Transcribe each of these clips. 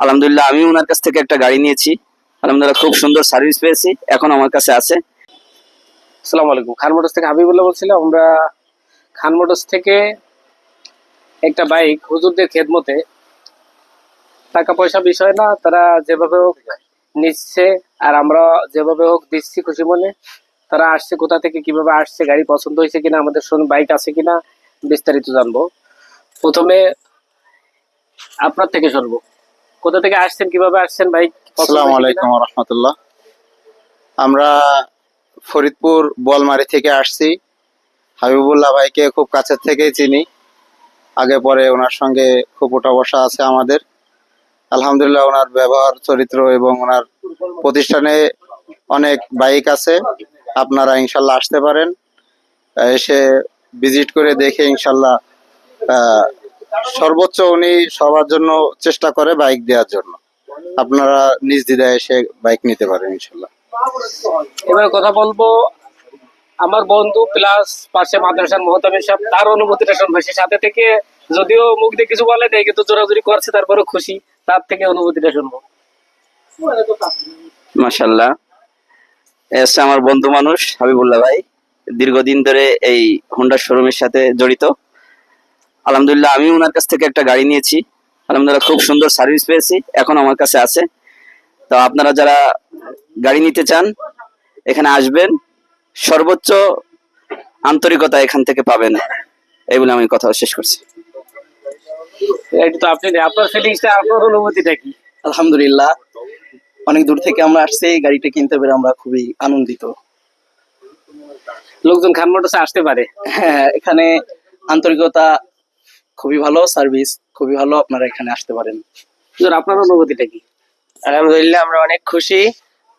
আলহামদুলিল্লাহ, আমি ওনার কাছ থেকে একটা গাড়ি নিয়েছি। আলহামদুলিল্লাহ, খুব সুন্দর সার্ভিস পেয়েছি, এখন আমার কাছে আছে। আসসালামু আলাইকুম। খান মোটরস থেকে হাবিবুল্লাহ বলছিলাম, আমরা খান মোটরস থেকে একটা বাইক হুজুরদের খেদমতে। টাকা পয়সা বিষয় না, তারা যেভাবে হোক নিচ্ছে, আর আমরা যেভাবে হোক দিচ্ছি খুশি মনে। তারা আসছে কোথা থেকে, কীভাবে আসছে, গাড়ি পছন্দ হয়েছে কিনা, আমাদের সঙ্গে বাইক আছে কিনা, বিস্তারিত জানব। প্রথমে আপনার থেকে শুনব। কোথা থেকে আসছেন কীভাবে আসছেন বাইক আসসালামু আলাইকুম রহমতুল্লাহ আমরা ফরিদপুর বোয়ালমারি থেকে আসছি। হাবিবুল্লাহ ভাইকে খুব কাছের থেকেই চিনি। আগে পরে ওনার সঙ্গে খুব ওঠা বসা আছে আমাদের। আলহামদুলিল্লাহ ওনার ব্যবহার চরিত্র এবং ওনার প্রতিষ্ঠানে অনেক বাইক আছে। আপনারা ইনশাল্লাহ আসতে পারেন। এসে ভিজিট করে দেখে ইনশাল্লাহ আহ, সর্বোচ্চ উনি সবার জন্য চেষ্টা করে বাইক দেওয়ার জন্য। আপনারা নিজ দ্বিধায় এসে বাইক নিতে পারেন ইনশাল্লাহ। এবার কথা বলব আমার বন্ধু প্লাস পাশে মাদ্রাসার মহতামির সাহেব তার অনুভূতিটা শুনব সে সাথে থেকে যদিও মুখ দিয়ে কিছু বলে দেয় কিন্তু জোরাজুরি করছে তারপরে খুশি তার থেকে অনুভূতিটা শুনব মাশাল্লাহ এ আমার বন্ধু মানুষ হাবিবুল্লাহ ভাই। দীর্ঘদিন ধরে এই হোন্ডা শোরুমের সাথে জড়িত। আলহামদুলিল্লাহ আমি ওনার কাছ থেকে একটা গাড়ি নিয়েছি। আলহামদুলিল্লাহ খুব সুন্দর সার্ভিস পেয়েছি এখন আমার কাছে আছে। তো আপনারা যারা গাড়ি নিতে চান এখানে আসবেন সর্বোচ্চ আন্তরিকতা এখান থেকে পাবেন। এই বলে আমি কথা শেষ করছি। এটা তো আপনি আপনার ফিলিংসটা আপনার অনুভূতিটা কি? আলহামদুলিল্লাহ অনেক দূর থেকে আমরা আসছি এই গাড়িটা কিনতে পেরে আমরা খুবই আনন্দিত। লোকজন খান মোটরসে আসতে পারে। হ্যাঁ এখানে আন্তরিকতা খুবই ভালো সার্ভিস খুবই ভালো আপনারা এখানে আসতে পারেন। আপনার অনুভূতিটা কি? আলহামদুলিল্লাহ আমরা অনেক খুশি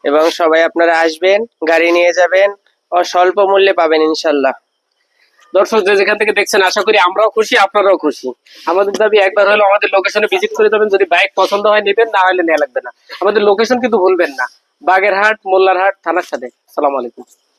এবং সবাই আপনারা আসবেন গাড়ি নিয়ে যাবেন ও স্বল্প মূল্যে পাবেন ইনশাল্লাহ। দর্শক যে যেখান থেকে দেখছেন আশা করি আমরাও খুশি আপনারাও খুশি। আমাদের দাবি একবার হলো আমাদের লোকেশনে ভিজিট করে যাবেন যদি বাইক পছন্দ হয় নেবেন না হলে নেওয়া লাগবে না। আমাদের লোকেশন কিন্তু ভুলবেন না। বাগেরহাট মোল্লারহাট থানার সাথে। সালাম আলাইকুম।